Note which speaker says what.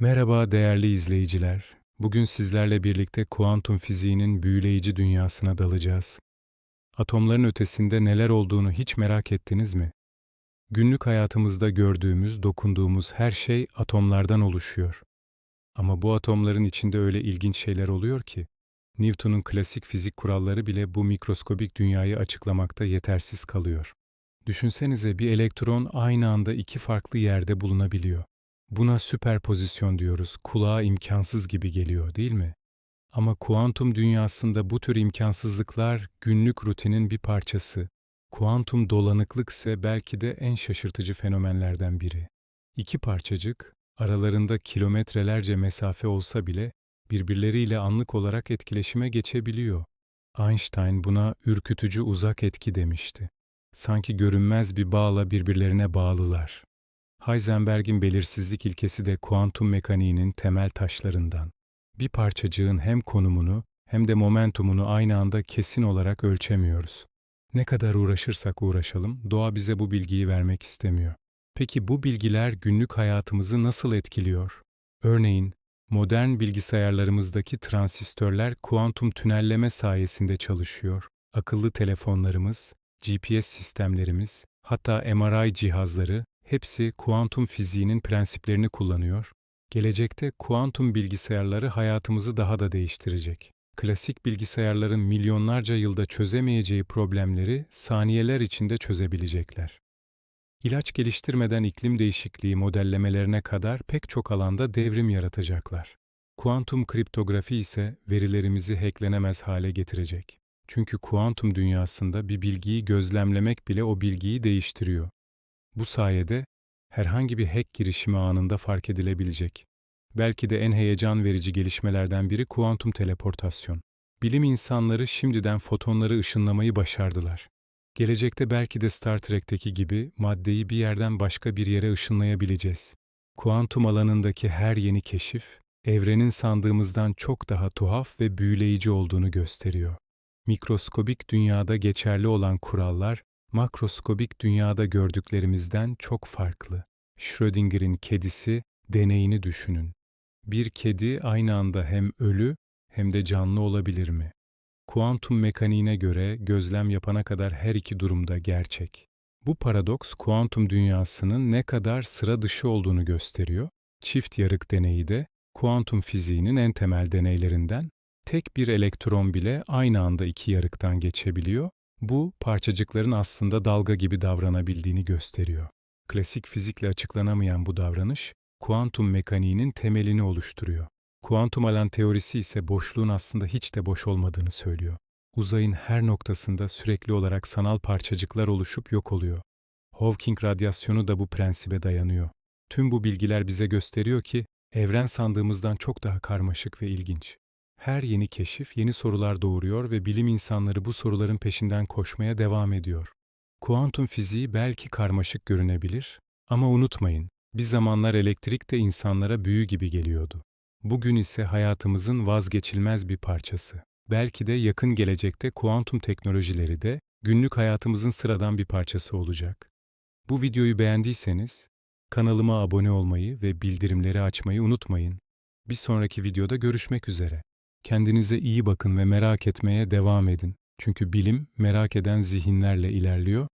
Speaker 1: Merhaba değerli izleyiciler. Bugün sizlerle birlikte kuantum fiziğinin büyüleyici dünyasına dalacağız. Atomların ötesinde neler olduğunu hiç merak ettiniz mi? Günlük hayatımızda gördüğümüz, dokunduğumuz her şey atomlardan oluşuyor. Ama bu atomların içinde öyle ilginç şeyler oluyor ki, Newton'un klasik fizik kuralları bile bu mikroskobik dünyayı açıklamakta yetersiz kalıyor. Düşünsenize bir elektron aynı anda iki farklı yerde bulunabiliyor. Buna süperpozisyon diyoruz. Kulağa imkansız gibi geliyor, değil mi? Ama kuantum dünyasında bu tür imkansızlıklar günlük rutinin bir parçası. Kuantum dolanıklık ise belki de en şaşırtıcı fenomenlerden biri. İki parçacık, aralarında kilometrelerce mesafe olsa bile birbirleriyle anlık olarak etkileşime geçebiliyor. Einstein buna ürkütücü uzak etki demişti. Sanki görünmez bir bağla birbirlerine bağlılar. Heisenberg'in belirsizlik ilkesi de kuantum mekaniğinin temel taşlarından. Bir parçacığın hem konumunu hem de momentumunu aynı anda kesin olarak ölçemiyoruz. Ne kadar uğraşırsak uğraşalım, doğa bize bu bilgiyi vermek istemiyor. Peki bu bilgiler günlük hayatımızı nasıl etkiliyor? Örneğin, modern bilgisayarlarımızdaki transistörler kuantum tünelleme sayesinde çalışıyor. Akıllı telefonlarımız, GPS sistemlerimiz, hatta MRI cihazları hepsi kuantum fiziğinin prensiplerini kullanıyor. Gelecekte kuantum bilgisayarları hayatımızı daha da değiştirecek. Klasik bilgisayarların milyonlarca yılda çözemeyeceği problemleri saniyeler içinde çözebilecekler. İlaç geliştirmeden iklim değişikliği modellemelerine kadar pek çok alanda devrim yaratacaklar. Kuantum kriptografi ise verilerimizi hacklenemez hale getirecek. Çünkü kuantum dünyasında bir bilgiyi gözlemlemek bile o bilgiyi değiştiriyor. Bu sayede herhangi bir hack girişimi anında fark edilebilecek. Belki de en heyecan verici gelişmelerden biri kuantum teleportasyon. Bilim insanları şimdiden fotonları ışınlamayı başardılar. Gelecekte belki de Star Trek'teki gibi maddeyi bir yerden başka bir yere ışınlayabileceğiz. Kuantum alanındaki her yeni keşif, evrenin sandığımızdan çok daha tuhaf ve büyüleyici olduğunu gösteriyor. Mikroskobik dünyada geçerli olan kurallar, makroskobik dünyada gördüklerimizden çok farklı. Schrödinger'in kedisi deneyini düşünün. Bir kedi aynı anda hem ölü hem de canlı olabilir mi? Kuantum mekaniğine göre gözlem yapana kadar her iki durumda gerçek. Bu paradoks kuantum dünyasının ne kadar sıra dışı olduğunu gösteriyor. Çift yarık deneyi de kuantum fiziğinin en temel deneylerinden tek bir elektron bile aynı anda iki yarıktan geçebiliyor bu, parçacıkların aslında dalga gibi davranabildiğini gösteriyor. Klasik fizikle açıklanamayan bu davranış, kuantum mekaniğinin temelini oluşturuyor. Kuantum alan teorisi ise boşluğun aslında hiç de boş olmadığını söylüyor. Uzayın her noktasında sürekli olarak sanal parçacıklar oluşup yok oluyor. Hawking radyasyonu da bu prensibe dayanıyor. Tüm bu bilgiler bize gösteriyor ki evren sandığımızdan çok daha karmaşık ve ilginç. Her yeni keşif yeni sorular doğuruyor ve bilim insanları bu soruların peşinden koşmaya devam ediyor. Kuantum fiziği belki karmaşık görünebilir ama unutmayın, bir zamanlar elektrik de insanlara büyü gibi geliyordu. Bugün ise hayatımızın vazgeçilmez bir parçası. Belki de yakın gelecekte kuantum teknolojileri de günlük hayatımızın sıradan bir parçası olacak. Bu videoyu beğendiyseniz kanalıma abone olmayı ve bildirimleri açmayı unutmayın. Bir sonraki videoda görüşmek üzere. Kendinize iyi bakın ve merak etmeye devam edin. Çünkü bilim merak eden zihinlerle ilerliyor